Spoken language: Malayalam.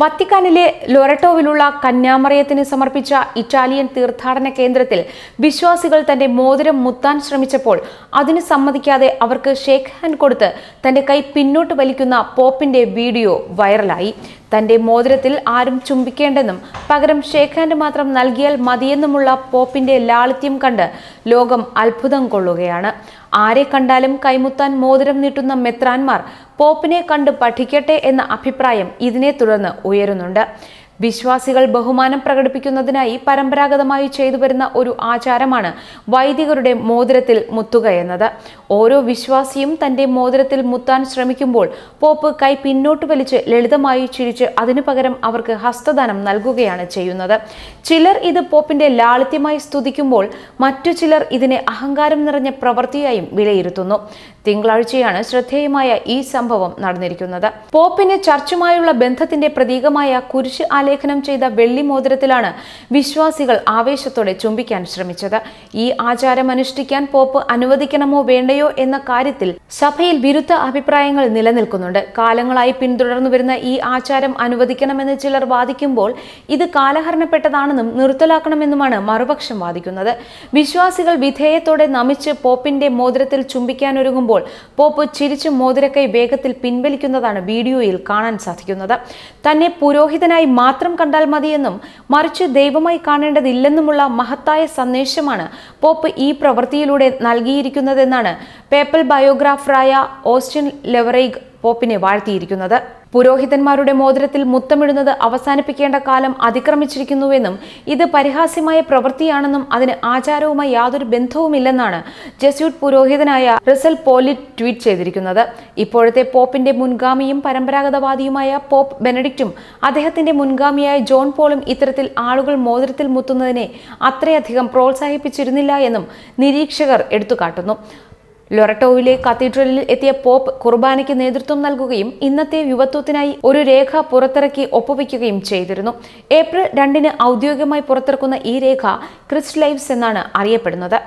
വത്തിക്കാനിലെ ലൊറട്ടോവിലുള്ള കന്യാമറിയത്തിന് സമർപ്പിച്ച ഇറ്റാലിയൻ തീർത്ഥാടന കേന്ദ്രത്തിൽ വിശ്വാസികൾ തന്റെ മോതിരം മുത്താൻ ശ്രമിച്ചപ്പോൾ അതിന് സമ്മതിക്കാതെ അവർക്ക് ഷേക്ക് ഹാൻഡ് കൊടുത്ത് തന്റെ കൈ പിന്നോട്ട് വലിക്കുന്ന പോപ്പിന്റെ വീഡിയോ വൈറലായി. തന്റെ മോതിരത്തിൽ ആരും ചുംബിക്കേണ്ടെന്നും പകരം ഷേക്ക് ഹാൻഡ് മാത്രം നൽകിയാൽ മതിയെന്നുമുള്ള പോപ്പിന്റെ ലാളിത്യം കണ്ട് ലോകം അത്ഭുതം കൊള്ളുകയാണ്. ആരെ കണ്ടാലും കൈമുത്താൻ മോതിരം നീട്ടുന്ന മെത്രാൻമാർ പോപ്പിനെ കണ്ട് പഠിക്കട്ടെ എന്ന അഭിപ്രായം ഇതിനെ തുടർന്ന് ഉയരുന്നുണ്ട്. വിശ്വാസികൾ ബഹുമാനം പ്രകടിപ്പിക്കുന്നതിനായി പരമ്പരാഗതമായി ചെയ്തുവരുന്ന ഒരു ആചാരമാണ് വൈദികരുടെ മോതിരത്തിൽ മുത്തുക എന്നത്. ഓരോ വിശ്വാസിയും തന്റെ മോതിരത്തിൽ മുത്താൻ ശ്രമിക്കുമ്പോൾ പോപ്പ് കൈ പിന്നോട്ട് വലിച്ച് ലളിതമായി ചിരിച്ച് അതിനു പകരം അവർക്ക് ഹസ്തദാനം നൽകുകയാണ് ചെയ്യുന്നത്. ചിലർ ഇത് പോപ്പിന്റെ ലാളിത്യമായി സ്തുതിക്കുമ്പോൾ മറ്റു ചിലർ ഇതിനെ അഹങ്കാരം നിറഞ്ഞ പ്രവൃത്തിയായും വിലയിരുത്തുന്നു. തിങ്കളാഴ്ചയാണ് ശ്രദ്ധേയമായ ഈ സംഭവം നടന്നിരിക്കുന്നത്. പോപ്പിന് ചർച്ചുമായുള്ള ബന്ധത്തിന്റെ പ്രതീകമായ കുരിശ് ആലേഖനം ചെയ്ത വെള്ളി മോതിരത്തിലാണ് വിശ്വാസികൾ ആവേശത്തോടെ ചുംബിക്കാൻ ശ്രമിച്ചത്. ഈ ആചാരം അനുഷ്ഠിക്കാൻ പോപ്പ് അനുവദിക്കണമോ വേണ്ടയോ എന്ന കാര്യത്തിൽ സഭയിൽ വിരുദ്ധ അഭിപ്രായങ്ങൾ നിലനിൽക്കുന്നുണ്ട്. കാലങ്ങളായി പിന്തുടർന്നു വരുന്ന ഈ ആചാരം അനുവദിക്കണമെന്ന് ചിലർ വാദിക്കുമ്പോൾ ഇത് കാലഹരണപ്പെട്ടതാണെന്നും നിർത്തലാക്കണമെന്നുമാണ് മറുപക്ഷം വാദിക്കുന്നത്. വിശ്വാസികൾ വിധേയത്തോടെ നമിച്ച് പോപ്പിന്റെ മോതിരത്തിൽ ചുംബിക്കാനൊരുങ്ങുമ്പോൾ പോപ്പ് ചിരിച്ചു മോതിരക്കൈ വേഗത്തിൽ പിൻവലിക്കുന്നതാണ് വീഡിയോയിൽ കാണാൻ സാധിക്കുന്നത്. തന്നെ പുരോഹിതനായി മാത്രം കണ്ടാൽ മതിയെന്നും മറിച്ച് ദൈവമായി കാണേണ്ടതില്ലെന്നുമുള്ള മഹത്തായ സന്ദേശമാണ് പോപ്പ് ഈ പ്രവൃത്തിയിലൂടെ നൽകിയിരിക്കുന്നതെന്നാണ് പേപ്പൽ ബയോഗ്രാഫറായ ഓസ്റ്റിൻ ലെവറൈഗ് പോപ്പിനെ വാഴ്ത്തിയിരിക്കുന്നത്. പുരോഹിതന്മാരുടെ മോതിരത്തിൽ മുത്തമിടുന്നത് അവസാനിപ്പിക്കേണ്ട കാലം അതിക്രമിച്ചിരിക്കുന്നുവെന്നും ഇത് പരിഹാസ്യമായ പ്രവൃത്തിയാണെന്നും അതിന് ആചാരവുമായി യാതൊരു ബന്ധവുമില്ലെന്നാണ് ജസ്യൂട്ട് പുരോഹിതനായ റിസൽ പോലിറ്റ് ട്വീറ്റ് ചെയ്തിരിക്കുന്നത്. ഇപ്പോഴത്തെ പോപ്പിന്റെ മുൻഗാമിയും പരമ്പരാഗതവാദിയുമായ പോപ്പ് ബെനഡിക്റ്റും അദ്ദേഹത്തിന്റെ മുൻഗാമിയായ ജോൺ പോളും ഇത്തരത്തിൽ ആളുകൾ മോതിരത്തിൽ മുത്തുന്നതിനെ അത്രയധികം പ്രോത്സാഹിപ്പിച്ചിരുന്നില്ല എന്നും നിരീക്ഷകർ എടുത്തുകാട്ടുന്നു. ലൊറട്ടോവിലെ കത്തീഡ്രലിൽ എത്തിയ പോപ്പ് കുർബാനയ്ക്ക് നേതൃത്വം നൽകുകയും ഇന്നത്തെ യുവത്വത്തിനായി ഒരു രേഖ പുറത്തിറക്കി ഒപ്പുവയ്ക്കുകയും ചെയ്തിരുന്നു. ഏപ്രിൽ രണ്ടിന് ഔദ്യോഗികമായി പുറത്തിറക്കുന്ന ഈ രേഖ ക്രിസ്റ്റ് ലൈവ്സ് എന്നാണ് അറിയപ്പെടുന്നത്.